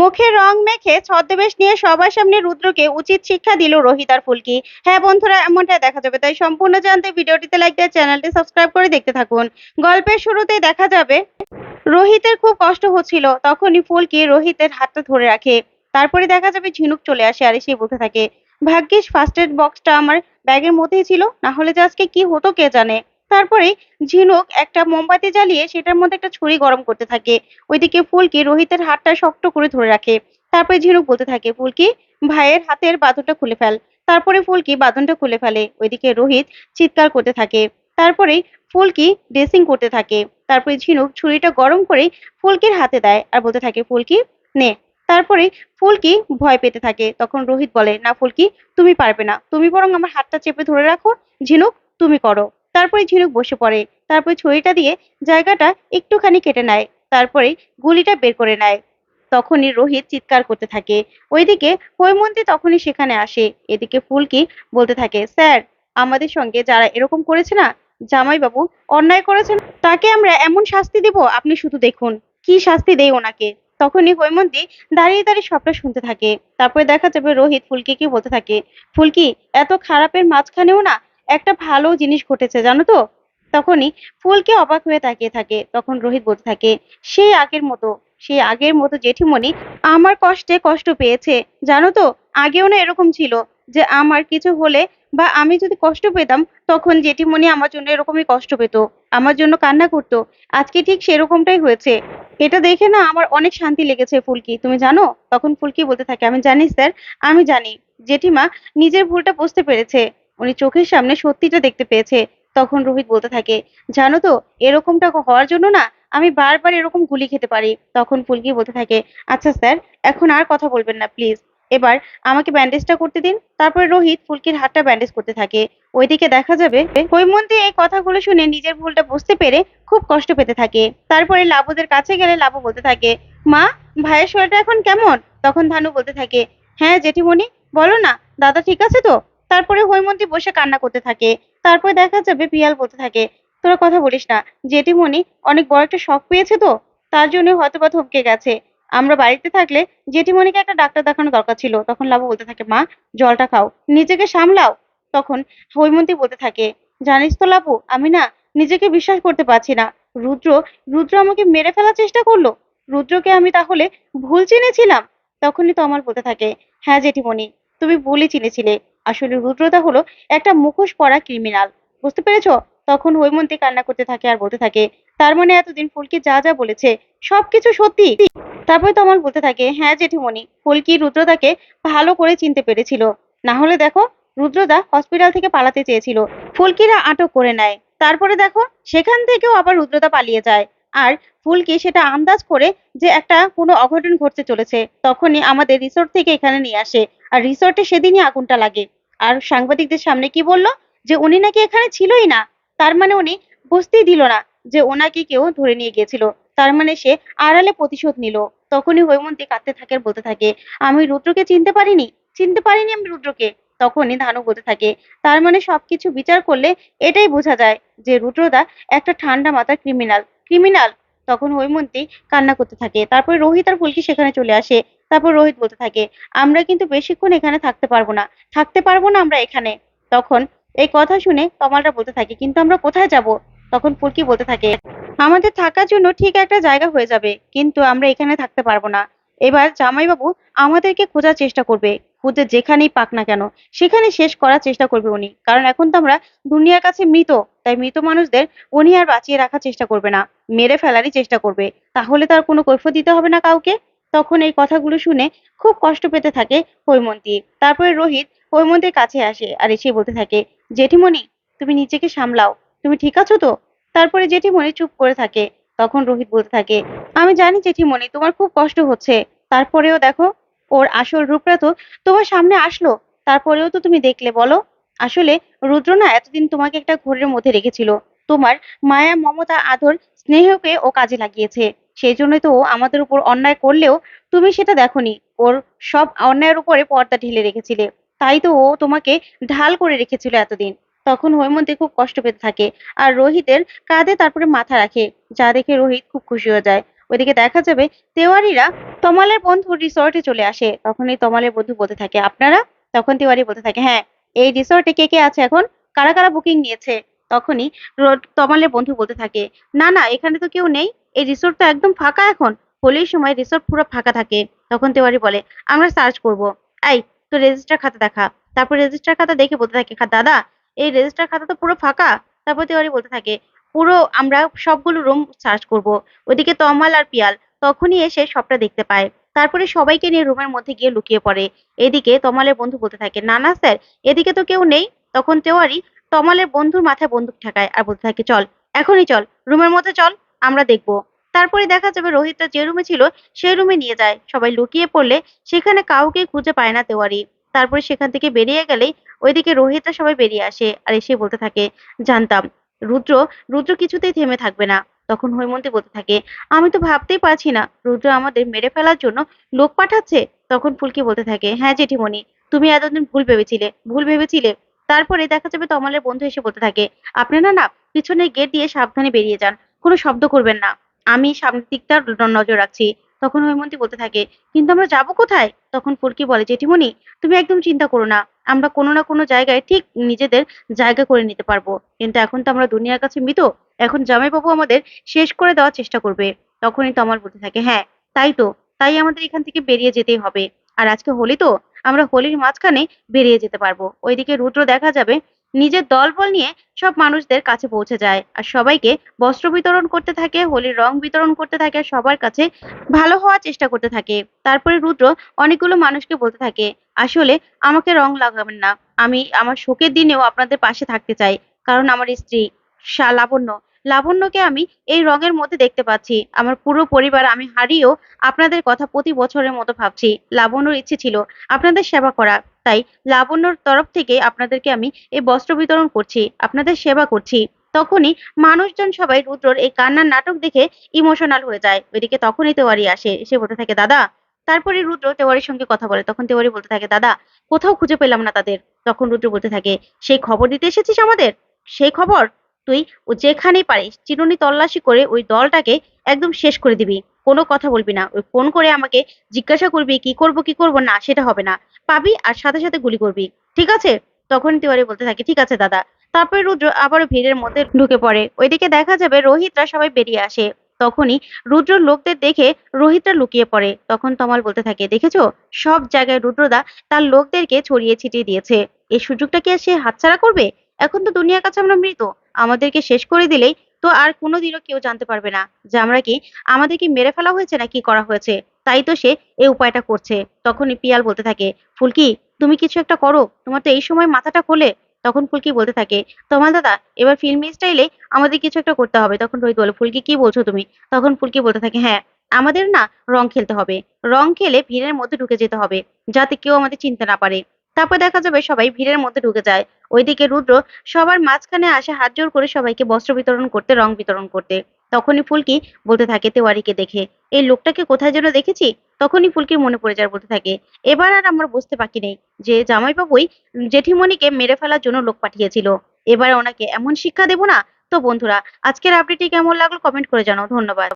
মুখে রং মেখে ছদ্মবেশ নিয়ে সবার সামনে রুদ্রকে উচিত শিক্ষা দিল রোহিত আর ফুলকি। হ্যাঁ বন্ধুরা এমনটা দেখা যাবে। তাই সম্পূর্ণ জানতে ভিডিওটিতে লাইক দিয়ে চ্যানেলটি সাবস্ক্রাইব করে দেখতে থাকুন। গল্পের শুরুতে দেখা যাবে, রোহিতের খুব কষ্ট হচ্ছিল। তখনই ফুলকি রোহিতের হাতটা ধরে রাখে। তারপরে দেখা যাবে ঝিনুক চলে আসে আর সে বলতে থাকে, ভাগ্যিস ফার্স্ট এড বক্সটা আমার ব্যাগের মধ্যেই ছিল। না হলে যে আজকে কি হতো কে জানে? তারপরে ঝিনুক একটা মোমবাতি জ্বালিয়ে সেটার মধ্যে একটা ছুরি গরম করতে থাকে। ওইদিকে ফুলকি রোহিতের হাতটা শক্ত করে ধরে রাখে। তারপরে ঝিনুক বলতে থাকে, ফুলকি, ভাইয়ের হাতের বাঁধনটা খুলে ফেল। তারপরে ফুলকি বাঁধনটা খুলে ফেলে। ওইদিকে রোহিত চিৎকার করতে থাকে। তারপরে ফুলকি ড্রেসিং করতে থাকে। তারপরে ঝিনুক ছুরিটা গরম করে ফুলকির হাতে দেয় আর বলতে থাকে, ফুলকি, নে। তারপরে ফুলকি ভয় পেতে থাকে। তখন রোহিত বলে, না ফুলকি, তুমি পারবে না। তুমি বরং আমার হাতটা চেপে ধরে রাখো। ঝিনুক, তুমি করো। তারপরে ঝিনুক বসে পড়ে। তারপরে ছুরিটা দিয়ে জায়গাটা একটুখানি কেটে নেয়। তারপরে গুলিটা বের করে নেয়। তখনই রোহিত চিৎকার করতে থাকে। ওইদিকে হৈমন্তী তখনই সেখানে আসে। এদিকে ফুলকি বলতে থাকে, স্যার, আমাদের সঙ্গে যারা এরকম করেছে না, জামাইবাবু অন্যায় করেছেন, তাকে আমরা এমন শাস্তি দিব? আপনি শুধু দেখুন, কি শাস্তি দেই ওনাকে? তখনই হৈমন্তী দাঁড়িয়ে দাঁড়িয়ে সবটা শুনতে থাকে। তারপরে দেখা যাবে রোহিত ফুলকিকে বলতে থাকে, ফুলকি, এত খারাপের মাঝখানেও না একটা ভালো জিনিস ঘটেছে, জানো তো? তখনই ফুলকে অবাক হয়ে তাকিয়ে থাকে, তখন রোহিত বলতে থাকে, সেই আগের মতো, সেই আগের মতো জেঠিমণি আমার কষ্টে কষ্ট পেয়েছে। জানো তো, আগেও না এরকম ছিল যে আমার কিছু হলে বা আমি যদি কষ্ট পেতাম, তখন জেঠিমণি আমার জন্য এরকমই কষ্ট পেত, আমার জন্য কান্না করতো। আজকে ঠিক সেরকমটাই হয়েছে। এটা দেখে না আমার অনেক শান্তি লেগেছে ফুলকি। তুমি জানো? তখন ফুলকি বলতে থাকে, আমি জানি স্যার, আমি জানি। জেঠিমা নিজের ভুলটা বুঝতে পেরেছে। উনি চোখের সামনে সত্যিটা দেখতে পেয়েছে। তখন রোহিত বলতে থাকে, জানো তো, এরকমটা হওয়ার জন্য না আমি বারবার এরকম গুলি খেতে পারি। তখন ফুলকি বলতে থাকে আচ্ছা স্যার, এখন আর কথা বলবেন না প্লিজ এবার, আমাকে ব্যান্ডেজটা করতে দিন। তারপরে রোহিত ফুলকির হাতটা ব্যান্ডেজ করতে থাকে। ওইদিকে দেখা যাবে, হৈমন্তী এই কথাগুলো শুনে নিজের ভুলটা বুঝতে পেরে খুব কষ্ট পেতে থাকে। তারপরে লাবুদের কাছে গেলে লাবু বলতে থাকে, মা, ভাইয়ের শরীরটা এখন কেমন? তখন ধানু বলতে থাকে হ্যাঁ জেঠিমণি, বলো না, দাদা ঠিক আছে তো? তারপরে হৈমন্তী বসে কান্না করতে থাকে। তারপরে দেখা যাবে পিয়াল বলতে থাকে, তোরা কথা বলিস না। জেঠিমণি অনেক বড় একটা শখ পেয়েছে তো, তার জন্য হয়তো বা থমকে গেছে। আমরা বাড়িতে থাকলে জেঠিমণিকে একটা ডাক্তার দেখানো দরকার ছিল। তখন লাবু বলতে থাকে, মা, জলটা খাও, নিজেকে সামলাও। তখন হৈমন্তী বলতে থাকে, জানিস তো লাবু, আমি না নিজেকে বিশ্বাস করতে পারছি না। রুদ্র রুদ্র আমাকে মেরে ফেলার চেষ্টা করল। রুদ্রকে আমি তাহলে ভুল চিনেছিলাম? তখনই তো আমার বলতে থাকে হ্যাঁ জেঠিমণি, তুমি ভুলই চিনেছিলে। আসলে রুদ্রদা হলো একটা মুখোশ পরা ক্রিমিনাল বুঝতে পেরেছ? তখন হৈমন্তী কান্না করতে থাকে আর বলতে থাকে, তার মানে এতদিন ফুলকি যা যা বলেছে, সবকিছু সত্যি? তারপরে তো আমার বলতে থাকে হ্যাঁ জেঠিমণি, ফুলকি রুদ্রদাকে ভালো করে চিনতে পেরেছিল। না হলে দেখো, রুদ্রদা হসপিটাল থেকে পালাতে চেয়েছিল। ফুলকিরা আটক করে নেয়। তারপরে দেখো, সেখান থেকেও আবার রুদ্রদা পালিয়ে যায়। আর ফুলকি সেটা আন্দাজ করে যে একটা কোনো অঘটন ঘটতে চলেছে, তখনই আমাদের রিসোর্ট থেকে এখানে নিয়ে আসে। আর রিসোর্টে সেদিনই আগুনটা লাগে। আর সাংবাদিকদের সামনে কি বলল? যে উনি নাকি এখানে ছিলই না। তার মানে উনি বুঝতেই দিল না যে ওনাকে কেউ ধরে নিয়ে গিয়েছিল। তার মানে সে আড়ালে প্রতিশোধ নিল। তখনই হৈমন্তী কাঁদতে থাকে বলতে থাকে, আমি রুদ্রকে চিনতে পারিনি? চিনতে পারিনি আমি রুদ্রকে? তখনই ধানু বলতে থাকে, তার মানে সবকিছু বিচার করলে এটাই বোঝা যায় যে রুদ্রদা একটা ঠান্ডা মাথার ক্রিমিনাল ক্রিমিনাল তখন হৈমন্তী কান্না করতে থাকে। তারপর রোহিত আর ফুলকি সেখানে চলে আসে। তারপর রোহিত বলতে থাকে, আমরা কিন্তু বেশিক্ষণ এখানে থাকতে পারব না। থাকতে পারব না আমরা এখানে। তখন এই কথা শুনে তমালরা বলতে থাকে, কিন্তু আমরা কোথায় যাব? তখন ফুলকি বলতে থাকে, আমাদের থাকার জন্য ঠিক একটা জায়গা হয়ে যাবে, কিন্তু আমরা এখানে থাকতে পারব না। এবার জামাইবাবু আমাদেরকে খোঁজার চেষ্টা করবে। খুঁজে যেখানেই পাক না কেন সেখানে শেষ করার চেষ্টা করবে উনি। কারণ এখন তো আমরা দুনিয়ার কাছে মৃত, তাই মৃত মানুষদের উনি আর বাঁচিয়ে রাখার চেষ্টা করবে না, মেরে ফেলারই চেষ্টা করবে। তাহলে তার কোনো কৈফত দিতে হবে না কাউকে? তখন এই কথাগুলো শুনে খুব কষ্ট পেতে থাকে হৈমন্তী। তারপরে রোহিত হৈমন্তীর কাছে আসে আর এসে বলতে থাকে, জেঠিমণি, তুমি নিজেকে সামলাও। তুমি ঠিক আছো তো? তারপরে জেঠিমণি চুপ করে থাকে। তখন রোহিত বলতে থাকে, আমি জানি জেঠিমণি, তোমার খুব কষ্ট হচ্ছে। তারপরেও দেখো ওর আসল রূপটা তো তোমার সামনে আসলো। তারপরেও তো তুমি দেখলে, বলো। আসলে রুদ্র না এতদিন তোমাকে একটা ঘোরের মধ্যে রেখেছিল। তোমার মায়া, মমতা, আদর স্নেহকে ও কাজে লাগিয়েছে। সেই জন্যই তো ও আমাদের উপর অন্যায় করলেও তুমি সেটা দেখোনি। ওর সব অন্যায়ের উপরে পর্দা ঢেলে রেখেছিলে। তাই তো ও তোমাকে ঢাল করে রেখেছিল এতদিন। তখন হৈমন্তী খুব কষ্ট পেতে থাকে। আর রোহিতের কাঁধে তারপরে মাথা রাখে। যা দেখে রোহিত খুব খুশি হয়ে যায়। ওইদিকে দেখা যাবে তেওয়ারিরা তমালের বন্ধু রিসর্টে চলে আসে। তখনই তমালের বন্ধু বলতে থাকে, আপনারা? তখন তেওয়ারি বলতে থাকে হ্যাঁ এই রিসর্টে কে কে আছে এখন? কারা কারা বুকিং নিয়েছে? তখনই তমালের বন্ধু বলতে থাকে, না না, এখানে তো কেউ নেই। এই রিসোর্ট তো একদম ফাঁকা এখন। হোলির সময় রিসোর্ট পুরো ফাঁকা থাকে। তখন তেওয়ারি বলে, আমরা সার্চ করব। এই তো রেজিস্টার খাতা দেখা। তারপর রেজিস্টার খাতা দেখে বলতে থাকে দাদা, এই রেজিস্টার খাতা তো পুরো ফাঁকা। তারপর তেওয়ারি বলতে থাকে পুরো আমরা সবগুলো রুম সার্চ করব। ওইদিকে তমাল আর পিয়াল তখনই এসে সবটা দেখতে পায়। তারপরে সবাইকে নিয়ে রুমের মধ্যে গিয়ে লুকিয়ে পড়ে। এদিকে তমালের বন্ধু বলতে থাকে না না স্যার এদিকে তো কেউ নেই। তখন তেওয়ারি তমালের বন্ধুর মাথায় বন্দুক ঠেকায় আর বলতে থাকে, চল, এখনই চল রুমের মধ্যে চল, আমরা দেখব। তারপরে দেখা যাবে রোহিতটা যে রুমে ছিল সেই রুমে নিয়ে যায়। সবাই লুকিয়ে পড়লে সেখানে কাউকে খুঁজে পায় না তেওয়ারি। তারপরে সেখান থেকে বেরিয়ে গেলেই ওইদিকে রোহিতরা সবাই বেরিয়ে আসে আর এসে বলতে থাকে, জানতাম রুদ্র রুদ্র কিছুতেই থেমে থাকবে না। তখন হৈমন্তী বলতে থাকে, আমি তো ভাবতেই পারছি না। রুদ্র আমাদের মেরে ফেলার জন্য লোক পাঠাচ্ছে? তখন ফুলকি বলতে থাকে হ্যাঁ জেঠিমণি, তুমি এতদিন ভুল ভেবেছিলে ভুল ভেবেছিলে। তারপরে দেখা যাবে তমালের বন্ধু এসে বলতে থাকে, আপনারা না পিছনে গেট দিয়ে সাবধানে বেরিয়ে যান, কোনো শব্দ করবেন না। আমি সামনের দিকটা নজর রাখছি। তখন হৈমন্তী বলতে থাকে, কিন্তু আমরা যাব কোথায়? তখন ফুলকি বলে, জেঠিমণি, তুমি একদম চিন্তা করো না। আমরা কোনো না কোনো জায়গায় ঠিক নিজেদের জায়গা করে নিতে পারব। কিন্তু এখন তো আমরা দুনিয়ার কাছে মৃত। এখন জামাইবাবু আমাদের শেষ করে দেওয়ার চেষ্টা করবে। তখনই তমাল বলতে থাকে হ্যাঁ তাই তো। তাই আমাদের এখান থেকে বেরিয়ে যেতেই হবে। আর আজকে হোলি তো, আমরা হোলির মাঝখানে বেরিয়ে যেতে পারব। ওইদিকে রুদ্র দেখা যাবে নিজের দলবল নিয়ে সব মানুষদের কাছে পৌঁছে যায়। আর সবাইকে বস্ত্র বিতরণ করতে থাকে, হোলির রং বিতরণ করতে থাকে, আর সবার কাছে ভালো হওয়ার চেষ্টা করতে থাকে। তারপরে রুদ্র অনেকগুলো মানুষকে বলতে থাকে, আসলে আমাকে রং লাগাবেন না। আমি আমার শোকের দিনেও আপনাদের পাশে থাকতে চাই, কারণ আমার স্ত্রী লাবণ্য লাবণ্যকে আমি এই রঙের মধ্যে দেখতে পাচ্ছি। আমার পুরো পরিবার, আমি হারিয়েও আপনাদের কথা প্রতি বছরের মতো ভাবছি। লাবণ্যর ইচ্ছে ছিল আপনাদের সেবা করা। তাই লাবণ্যর তরফ থেকে আপনাদেরকে আমি এই বস্ত্র বিতরণ করছি, আপনাদের সেবা করছি। তখনই মানুষজন সবাই রুদ্রর এই কান্নার নাটক দেখে ইমোশনাল হয়ে যায়। ওইদিকে তখনই তেওয়ারি আসে। এসে বলতে থাকে, দাদা। তারপরে রুদ্র তেওয়ারির সঙ্গে কথা বলে। তখন তেওয়ারি বলতে থাকে, দাদা, কোথাও খুঁজে পেলাম না তাদের। তখন রুদ্র বলতে থাকে, সেই খবর দিতে এসেছিস আমাদের? সেই খবর? তুই ও যেখানেই পারিস চিরুনি তল্লাশি করে ওই দলটাকে একদম শেষ করে দিবি। কোনো কথা বলবি না। ওই ফোন করে আমাকে জিজ্ঞাসা করবি, কি করব কি করব না, সেটা হবে না। পাবি আর সাথে সাথে গুলি করবি। ঠিক আছে? তখন তিওয়ারি বলতে থাকে, ঠিক আছে দাদা। তারপরে রুদ্র আবারও ভিড়ের মধ্যে ঢুকে পড়ে। ওইদিকে দেখা যাবে রোহিতরা সবাই বেরিয়ে আসে। তখনই রুদ্র লোকদের দেখে রোহিতরা লুকিয়ে পড়ে। তখন তমাল বলতে থাকে, দেখেছ? সব জায়গায় রুদ্রদা তার লোকদেরকে ছড়িয়ে ছিটিয়ে দিয়েছে। এই সুযোগটা কি আর সে হাতছাড়া করবে? এখন তো দুনিয়ার কাছে আমরা মৃত। আমাদেরকে শেষ করে দিলেই তো আর কোনোদিনও কেউ জানতে পারবে না যে আমরা কি আমাদের কি মেরে ফেলা হয়েছে না কি করা হয়েছে। তাই তো সে এই উপায়টা করছে। তখনই পিয়াল বলতে থাকে, ফুলকি, তুমি কিছু একটা করো। তোমার তো এই সময় মাথাটা খোলে। তখন ফুলকি বলতে থাকে, তোমার দাদা, এবার ফিল্মি স্টাইলে আমাদের কিছু একটা করতে হবে। তখন রোহিত বলে, ফুলকি, কি বলছো তুমি? তখন ফুলকি বলতে থাকে হ্যাঁ আমাদের না রং খেলতে হবে। রং খেলে ভিড়ের মধ্যে ঢুকে যেতে হবে, যাতে কেউ আমাদের চিনতে না পারে। তারপর দেখা যাবে সবাই ভিড়ের মধ্যে ঢুকে যায়। ওইদিকে রুদ্র সবার মাঝখানে আসে হাত জোর করে সবাইকে বস্ত্র বিতরণ করতে, রং বিতরণ করতে। তখনই ফুলকি বলতে থাকে, তেওয়ারিকে দেখে, এই লোকটাকে কোথায় যেন দেখেছি? তখনই ফুলকির মনে পড়ে যায় বলতে থাকে, এবার আর আমার বুঝতে বাকি নেই। যে জামাইবাবুই জেঠিমণিকে মেরে ফেলার জন্য লোক পাঠিয়েছিল। এবার ওনাকে এমন শিক্ষা দেবো না? তো বন্ধুরা, আজকের আপডেটটি কেমন লাগল কমেন্ট করে জানাও। ধন্যবাদ।